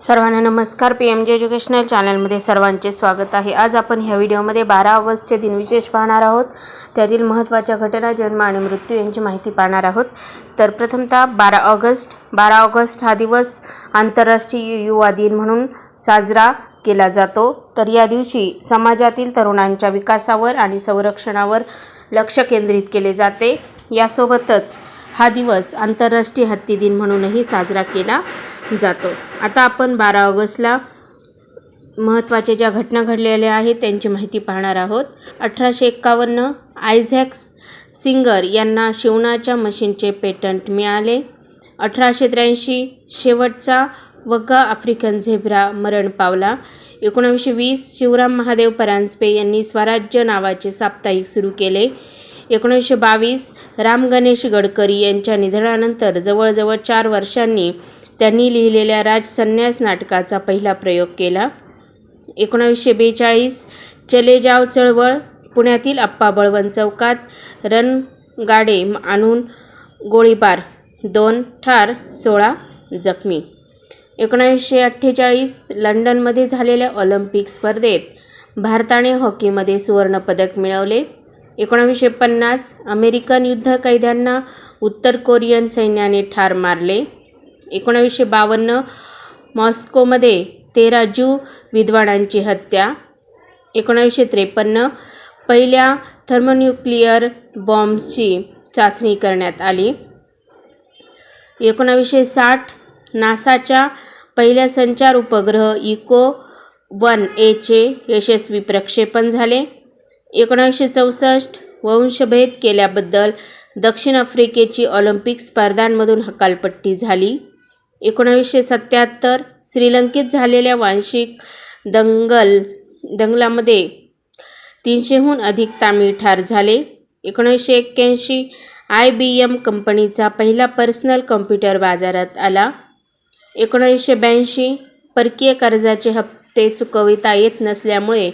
सर्वांना नमस्कार. P M जे एज्युकेशनल चॅनलमध्ये सर्वांचे स्वागत आहे. आज आपण ह्या व्हिडिओमध्ये बारा ऑगस्टचे दिनविशेष पाहणार आहोत. त्यातील महत्त्वाच्या घटना जन्म आणि मृत्यू यांची माहिती पाहणार आहोत. तर प्रथमतः बारा ऑगस्ट. बारा ऑगस्ट हा दिवस आंतरराष्ट्रीय युवा दिन म्हणून साजरा केला जातो. तर या दिवशी समाजातील तरुणांच्या विकासावर आणि संरक्षणावर लक्ष केंद्रित केले जाते. यासोबतच हा दिवस आंतरराष्ट्रीय हत्ती दिन म्हणूनही साजरा केला जातो. आता आपण बारा ऑगस्टला महत्त्वाच्या ज्या घटना घडलेल्या आहेत त्यांची माहिती पाहणार आहोत. अठराशे एक्कावन्न आयझॅक्स सिंगर यांना शिवणाच्या मशीनचे पेटंट मिळाले. अठराशे त्र्याऐंशी शेवटचा वग्गा आफ्रिकन झेब्रा मरण पावला. एकोणावीसशे वीस शिवराम महादेव परांजपे यांनी स्वराज्य नावाचे साप्ताहिक सुरू केले. एकोणीसशे बावीस राम गणेश गडकरी यांच्या निधनानंतर जवळजवळ चार वर्षांनी त्यांनी लिहिलेल्या राज संन्यास नाटकाचा पहिला प्रयोग केला. एकोणावीसशे बेचाळीस चले जाव चळवळ पुण्यातील अप्पा बळवंत चौकात रणगाडे आणून गोळीबार दोन ठार सोळा जखमी. एकोणावीसशे अठ्ठेचाळीस लंडनमध्ये झालेल्या ऑलिम्पिक स्पर्धेत भारताने हॉकीमध्ये सुवर्णपदक मिळवले. एकोणावीसशे पन्नास अमेरिकन युद्ध कैद्यांना उत्तर कोरियन सैन्याने ठार मारले. एकोणावीसशे बावन्न मॉस्कोमध्ये तेरा ज्यू विद्वानांची हत्या. एकोणावीसशे त्रेपन्न पहिल्या थर्मोन्युक्लिअर बॉम्ब्सची चाचणी करण्यात आली. एकोणावीसशे साठ नासाच्या पहिल्या संचार उपग्रह इको वन एचे यशस्वी प्रक्षेपण झाले. एकोणावीसशे चौसष्ट वंशभेद केल्याबद्दल दक्षिण आफ्रिकेची ऑलिम्पिक स्पर्धांमधून हकालपट्टी झाली. एकोणावीसशे सत्याहत्तर श्रीलंकेत झालेल्या वांशिक दंगल दंगलामध्ये तीनशेहून अधिक तामिळ ठार झाले. एकोणीसशे एक्क्याऐंशी आय बी एम कंपनीचा पहिला पर्सनल कॉम्प्युटर बाजारात आला. एकोणीसशे ब्याऐंशी परकीय कर्जाचे हप्ते चुकविता येत नसल्यामुळे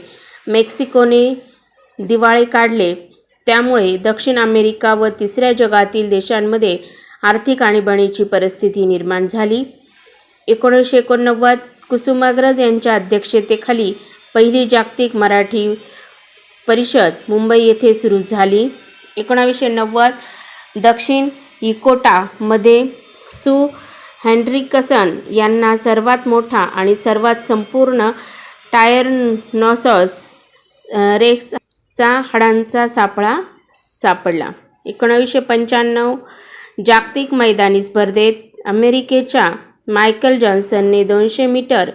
मेक्सिकोने दिवाळे काढले. त्यामुळे दक्षिण अमेरिका व तिसऱ्या जगातील देशांमध्ये आर्थिक आणीबाणीची परिस्थिती निर्माण झाली. एकोणीसशे एकोणनव्वद कुसुमाग्रज यांच्या अध्यक्षतेखाली पहिली जागतिक मराठी परिषद मुंबई येथे सुरू झाली. एकोणावीसशे नव्वद दक्षिण इकोटामध्ये सु. हॅन्ड्रिकसन यांना सर्वात मोठा आणि सर्वात संपूर्ण टायरनॉसॉस रेक्सचा हाडांचा सापळा सापडला. एकोणावीसशे पंच्याण्णव जागतिक मैदानी स्पर्धेत अमेरिकेच्या मायकल जॉन्सनने दोनशे मीटर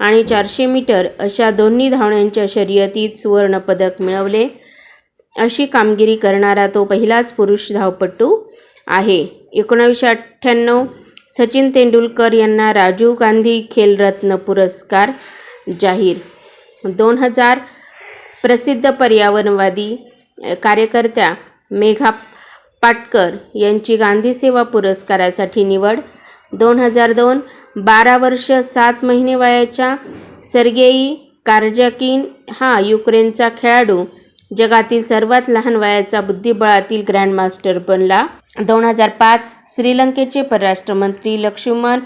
आणि चारशे मीटर अशा दोन्ही धावण्यांच्या शर्यतीत सुवर्णपदक मिळवले. अशी कामगिरी करणारा तो पहिलाच पुरुष धावपटू आहे. एकोणावीसशे अठ्ठ्याण्णव सचिन तेंडुलकर यांना राजीव गांधी खेलरत्न पुरस्कार जाहीर. दोन हजार प्रसिद्ध पर्यावरणवादी कार्यकर्त्या मेघा पाटकर यांची गांधी सेवा पुरस्कारासाठी निवड. दोन हजार दोन बारा वर्ष सात महिने वयाच्या सर्गेई कारजाकिन हा युक्रेनचा खेळाडू जगातील सर्वात लहान वयाचा बुद्धिबळातील ग्रँडमास्टर बनला. दोन हजार पाच श्रीलंकेचे परराष्ट्रमंत्री लक्ष्मण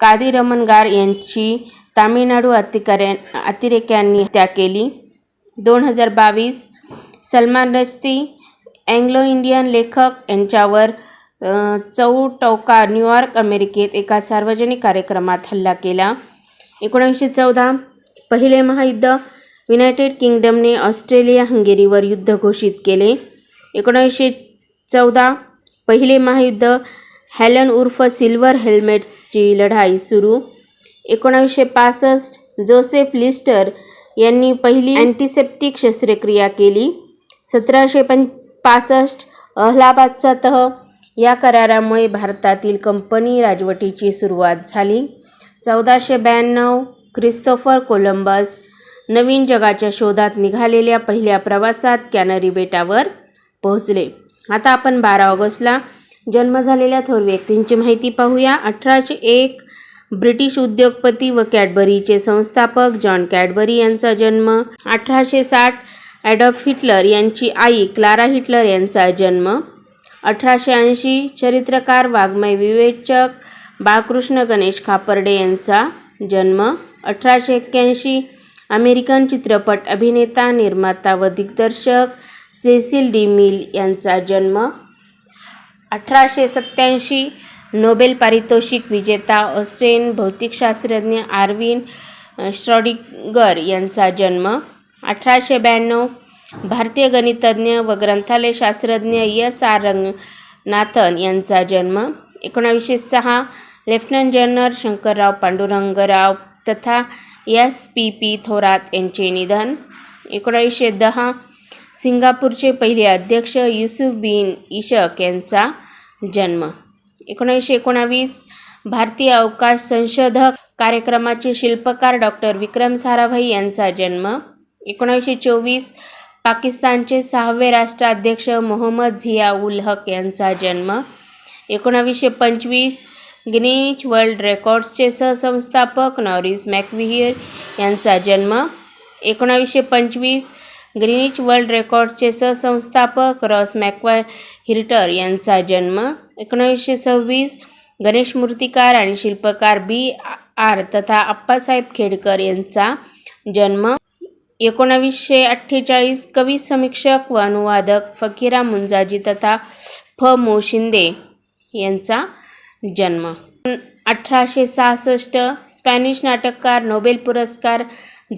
कादिरमनगार यांची तामिळनाडू अतिकाऱ्या अतिरेक्यांनी हत्या केली. दोन हजार बावीस सलमान रस्ती अँग्लो इंडियन लेखक यांच्यावर चौटौका न्यूयॉर्क अमेरिकेत एका सार्वजनिक कार्यक्रमात हल्ला केला. एकोणीसशे चौदा पहिले महायुद्ध युनायटेड किंगडमने ऑस्ट्रेलिया हंगेरीवर युद्ध घोषित केले. एकोणीसशे चौदा पहिले महायुद्ध हॅलन उर्फ सिल्वर हेल्मेट्सची लढाई सुरू. एकोणावीसशे पासष्ट जोसेफ लिस्टर यांनी पहिली अँटीसेप्टिक शस्त्रक्रिया केली. सतराशे पं पासष्ट अहलाबादचा तह या करारामुळे भारतातील कंपनी राजवटीची सुरुवात झाली. चौदाशे ब्याण्णव क्रिस्तोफर कोलंबस नवीन जगाच्या शोधात निघालेल्या पहिल्या प्रवासात कॅनरी बेटावर पोहोचले. आता आपण बारा ऑगस्टला जन्म झालेल्या थोर व्यक्तींची माहिती पाहूया. अठराशे एक ब्रिटिश उद्योगपती व कॅडबरीचे संस्थापक जॉन कॅडबरी यांचा जन्म. अठराशे साठ ॲडॉल्फ हिटलर यांची आई क्लारा हिटलर यांचा जन्म अठराशे ऐंशी चरित्रकार वाङ्मय विवेचक बाळकृष्ण गणेश खापर्डे यांचा जन्म अठराशे एक्क्याऐंशी अमेरिकन चित्रपट अभिनेता निर्माता व दिग्दर्शक सेसिल डी मिल यांचा जन्म अठराशे सत्त्याऐंशी नोबेल पारितोषिक विजेता ऑस्ट्रेन भौतिकशास्त्रज्ञ आर्विन स्ट्रॉडिगर यांचा जन्म अठराशे ब्याण्णव भारतीय गणितज्ञ व ग्रंथालय शास्त्रज्ञ एस आर रंगनाथन यांचा जन्म एकोणावीसशे सहा लेफ्टनंट जनरल शंकरराव पांडुरंगराव तथा एस पी पी थोरात यांचे निधन. एकोणावीसशे दहा सिंगापूरचे पहिले अध्यक्ष युसुफ बिन इशक यांचा जन्म. एकोणावीसशे एकोणावीस भारतीय अवकाश संशोधक कार्यक्रमाचे शिल्पकार डॉक्टर विक्रम साराभाई यांचा जन्म. एकोणीसशे चोवीस पाकिस्तानचे सहावे राष्ट्राध्यक्ष मोहम्मद झिया उल हक यांचा जन्म. एकोणावीसशे पंचवीस गिनीज वर्ल्ड रेकॉर्ड्सचे सहसंस्थापक नॉरिस मॅकविहिर यांचा जन्म. एकोणावीसशे पंचवीस ग्रीनिच वर्ल्ड रेकॉर्ड्सचे सहसंस्थापक रॉस मॅक्वा हिर्टर यांचा जन्म. एकोणावीसशे सव्वीस गणेश मूर्तिकार आणि शिल्पकार बी आर तथा आप्पासाहेब खेडकर यांचा जन्म. एकोणावीसशे अठ्ठेचाळीस कवी समीक्षक व अनुवादक फकीरा मुंजाजी तथा फ. मो. शिंदे यांचा जन्म. अठराशे सहासष्ट स्पॅनिश नाटककार नोबेल पुरस्कार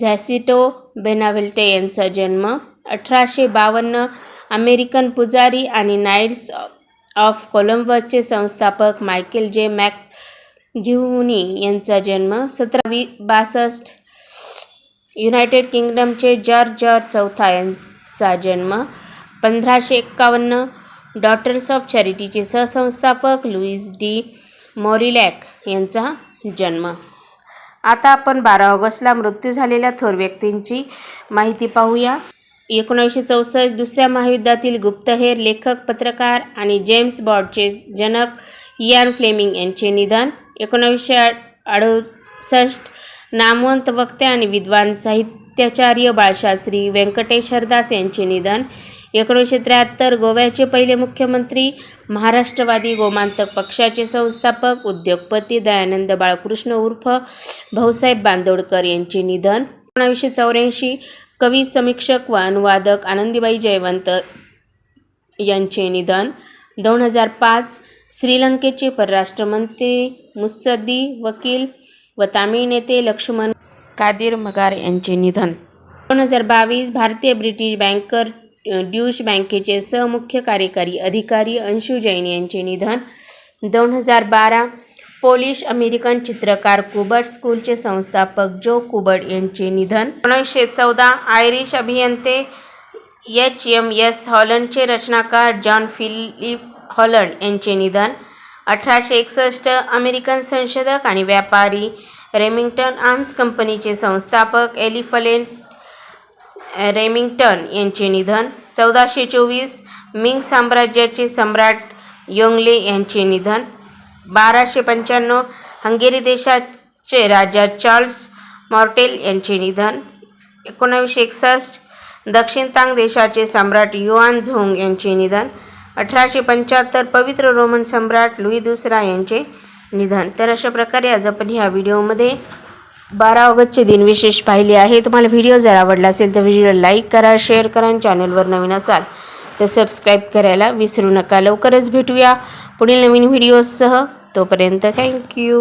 झॅसिटो बेनावेल्टे यांचा जन्म. अठराशे बावन्न अमेरिकन पुजारी आणि नाईट्स ऑफ कोलंबसचे संस्थापक मायकेल जे मॅक घिवनी यांचा जन्म. सतरा वी बासष्ट युनायटेड किंगडमचे जॉर्ज जॉर्ज चौथा यांचा जन्म पंधराशे एक्कावन्न डॉटर्स ऑफ चॅरिटीचे सहसंस्थापक लुईस डी मॉरिलॅक यांचा जन्म. आता आपण बारा ऑगस्टला मृत्यू झालेल्या थोर व्यक्तींची माहिती पाहूया. एकोणीसशे चौसष्ट दुसऱ्या महायुद्धातील गुप्तहेर लेखक पत्रकार आणि जेम्स बॉडचे जनक इयान फ्लेमिंग यांचे निधन. एकोणावीसशे अडुसष्ट नामवंत वक्ते आणि विद्वान साहित्याचार्य बाळशास्त्री व्यंकटेश हरदास यांचे निधन. एकोणीसशे त्र्याहत्तर गोव्याचे पहिले मुख्यमंत्री महाराष्ट्रवादी गोमांतक पक्षाचे संस्थापक उद्योगपती दयानंद बाळकृष्ण उर्फ भाऊसाहेब बांदोडकर यांचे निधन. एकोणावीसशे चौऱ्याऐंशी कवी समीक्षक व अनुवादक आनंदीबाई जयवंत यांचे निधन. दोन हजार पाच श्रीलंकेचे परराष्ट्रमंत्री मुत्सद्दी वकील व तामिळ नेते लक्ष्मण कादिर मगार यांचे निधन. दोन हजार बावीस भारतीय ब्रिटिश बँकर ड्यूश बँकेचे सहमुख्य कार्यकारी अधिकारी अंशू जैन यांचे निधन. दोन हजार बारा पोलिश अमेरिकन चित्रकार कुबर्ट स्कूलचे संस्थापक जो कुबर्ट यांचे निधन. एकोणीसशे चौदा आयरिश अभियंते एच एम एस हॉलंडचे रचनाकार जॉन फिलिप हॉलंड यांचे निधन. अठराशे एकसष्ट अमेरिकन संशोधक आणि व्यापारी रेमिंग्टन आर्म्स कंपनीचे संस्थापक एलिफलेन रेमिंग्टन यांचे निधन चौदाशे चोवीस मिंग साम्राज्याचे सम्राट योंगले यांचे निधन बाराशे पंच्याण्णव हंगेरी देशाचे राजा चार्ल्स मॉर्टेल यांचे निधन एकोणावीसशे एकसष्ट दक्षिण तांग देशाचे सम्राट युआन झोंग यांचे निधन अठराशे पंच्याहत्तर पवित्र रोमन सम्राट लुई दुसरा यांचे निधन. तर अशा प्रकारे आज आपण ह्या व्हिडिओमध्ये बारा ऑगस्टचे दिन विशेष पाहिले आहे. तुम्हाला व्हिडिओ जर आवडला असेल तर व्हिडिओला लाईक करा शेअर करा आणि चॅनलवर नवीन असाल तर सबस्क्राईब करायला विसरू नका. लवकरच भेटूया पुढील नवीन व्हिडिओसह. तोपर्यंत थँक्यू.